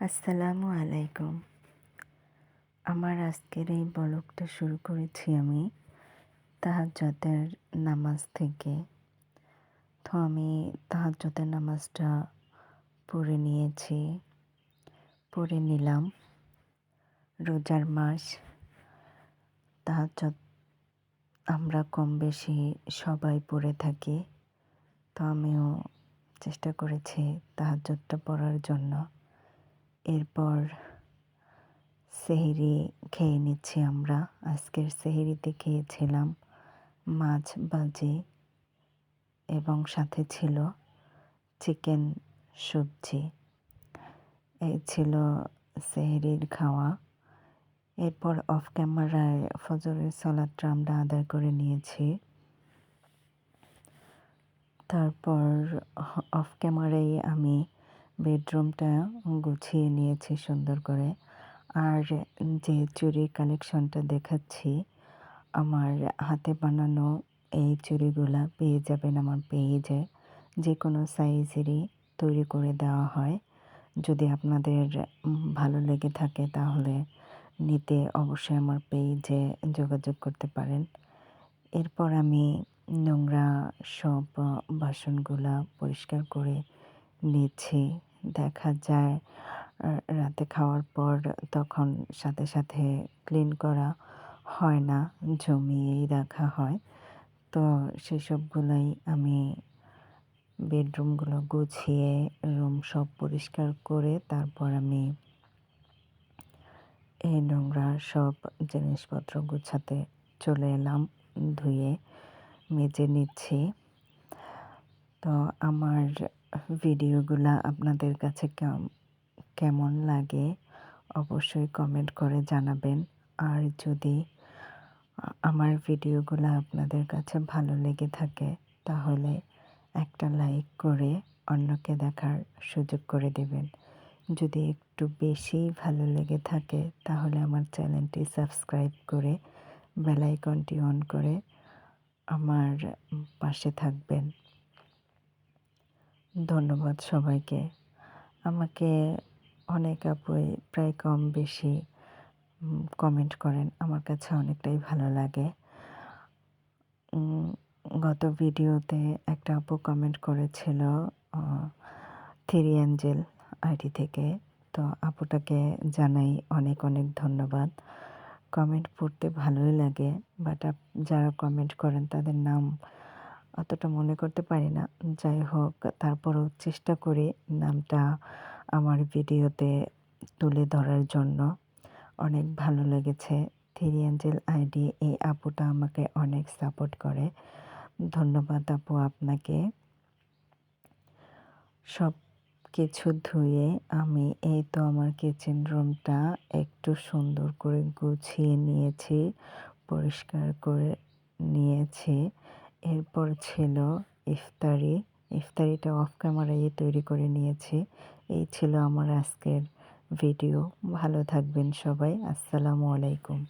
আসসালামু আলাইকুম। আমার আজকের এই বলকটা শুরু করেছি আমি তাহাজ্জতের নামাজ থেকে। তো আমি তাহাজ্জতের নামাজটা পড়ে নিয়েছি, পড়ে নিলাম। রোজার মাস তাহাজ্জত আমরা কম বেশি সবাই পড়ে থাকি। তো আমিও চেষ্টা করেছি তাহাজ্জতটা পড়ার জন্য। এরপর সেহেরি খেয়ে নিচ্ছি আমরা। আজকের সেহেরিতে খেয়েছিলাম মাছ বাজি এবং সাথে ছিল চিকেন সবজি। এই ছিল সেহেরির খাওয়া। এরপর অফ ক্যামেরায় ফজরের সালাদটা আমরা আদায় করে নিয়েছি। তারপর অফ ক্যামেরায় আমি বেডরুমটা গুছিয়ে নিয়েছি সুন্দর করে। আর যে চুরির কালেকশনটা দেখাচ্ছি, আমার হাতে বানানো এই চুড়িগুলা পেয়ে যাবেন আমার পেজে। যে কোনো সাইজেরই তৈরি করে দেওয়া হয়। যদি আপনাদের ভালো লেগে থাকে তাহলে নিতে অবশ্যই আমার পেজে যোগাযোগ করতে পারেন। এরপর আমি নোংরা সব বাসনগুলা পরিষ্কার করে নিচ্ছি। দেখা যায়। রাতে খাওয়ার পর তখন সাথে সাথে ক্লিন করা হয় না, জমিয়েই রাখা হয়। তো সেসবগুলোই আমি বেডরুমগুলো গুছিয়ে রুম সব পরিষ্কার করে তারপর আমি এই নোংরা সব জিনিসপত্র গুছাতে চলে এলাম, ধুয়ে মেজে নিচ্ছি। তো আমার ভিডিওগুলা আপনাদের কাছে কেমন লাগে অবশ্যই কমেন্ট করে জানাবেন। আর যদি আমার ভিডিওগুলো আপনাদের কাছে ভালো লেগে থাকে, তাহলে একটা লাইক করে অন্যকে দেখার সুযোগ করে দেবেন। যদি একটু বেশি ভালো লেগে থাকে, তাহলে আমার চ্যানেলটি সাবস্ক্রাইব করে বেলাইকনটি অন করে আমার পাশে থাকবেন। ধন্যবাদ সবাইকে। আমাকে অনেক আপুই প্রায় কম বেশি কমেন্ট করেন। আমার কাছে অনেকটাই ভালো লাগে। গত ভিডিওতে একটা আপু কমেন্ট করেছিল থ্রি অ্যাঞ্জেল আইডি থেকে। তো আপুটাকে জানাই অনেক অনেক ধন্যবাদ। কমেন্ট পড়তে ভালোই লাগে বাট যারা কমেন্ট করেন তাদের নাম অতটা মনে করতে পারি না। যাই হোক, তারপরও চেষ্টা করি নামটা আমার ভিডিওতে তুলে ধরার জন্য। অনেক ভালো লেগেছে। থ্রি অ্যাঞ্জেল আইডি এই আপুটা আমাকে অনেক সাপোর্ট করে। ধন্যবাদ আপু আপনাকে। সব কিছু ধুয়ে আমি এই তো আমার কিচেন রুমটা একটু সুন্দর করে গুছিয়ে নিয়েছি, পরিষ্কার করে নিয়েছি। এরপর ছিল ইফতারি। ইফতারিটা অফ ক্যামেরায় তৈরি করে নিয়েছি। এই ছিল আমার আজকের ভিডিও ভালো থাকবেন সবাই। আসসালামু আলাইকুম।